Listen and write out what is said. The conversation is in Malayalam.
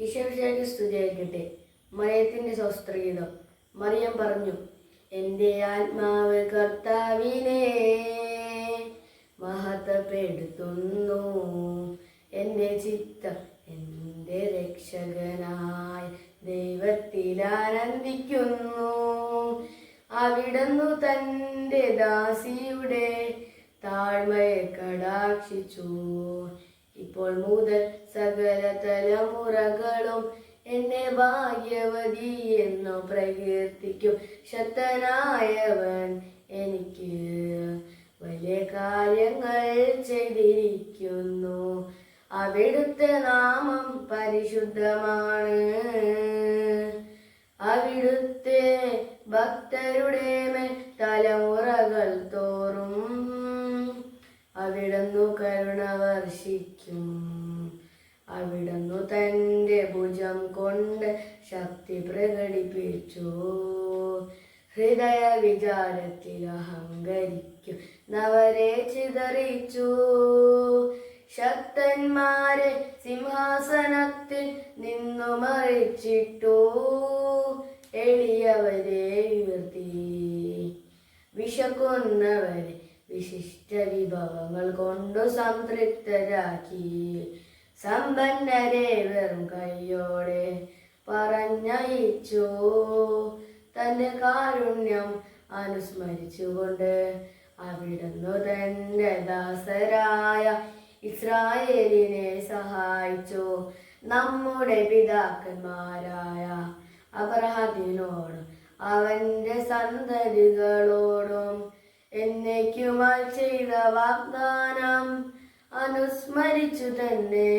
ഈശ്വരശേഖി സ്തുതിയായിക്കട്ടെ മറിയത്തിന്റെ സ്വസ്ത്രഗീതം മറിയം പറഞ്ഞു എന്റെ ആത്മാവ് കർത്താവിനെ മഹത്വപ്പെടുത്തുന്നു. എന്റെ ചിത്തം എന്റെ രക്ഷകനായി ദൈവത്തിൽ ആനന്ദിക്കുന്നു. അവിടുന്നു തന്റെ ദാസിയുടെ താഴ്മയെ കടാക്ഷിച്ചു. ഇപ്പോൾ മുതൽ സകല തലമുറകളും എന്നെ ഭാഗ്യവതി എന്നു പ്രകീർത്തിക്കും. ശക്തനായവൻ എനിക്ക് വലിയ കാര്യങ്ങൾ ചെയ്തിരിക്കുന്നു. അവിടുത്തെ നാമം പരിശുദ്ധമാണ്. അവിടുത്തെ ഭക്തരുടെ മേൽ തലമുറകൾ തോറും അവിടുന്നു കരുണ വർഷിക്കും. അവിടുന്നു തന്റെ ഭുജം കൊണ്ട് ശക്തി പ്രകടിപ്പിച്ചു. ഹൃദയ വിചാരത്തിൽ അഹങ്കരിക്കും. നവരെ ചിതറിച്ചു. ശക്തന്മാരെ സിംഹാസനത്തിൽ നിന്നു മറിച്ചിട്ടു. എളിയവരെ ഉയർത്തി. വിശക്കുന്നവരെ വിശിഷ്ട വിഭവങ്ങൾ കൊണ്ടു സംതൃപ്തരാക്കി. സമ്പന്നരെ വെറും കൈയോടെ പറഞ്ഞയച്ചു. തന്റെ കാരുണ്യം അനുസ്മരിച്ചുകൊണ്ട് അവിടുന്ന് തന്റെ ദാസരായ ഇസ്രായേലിനെ സഹായിച്ചു. നമ്മുടെ പിതാക്കന്മാരായ അബ്രഹത്തിനോടും അവന്റെ സന്തതികളോടും എന്നേക്കുമായി ചെയ്ത വാഗ്ദാനം അനുസ്മരിച്ചു തന്നെ.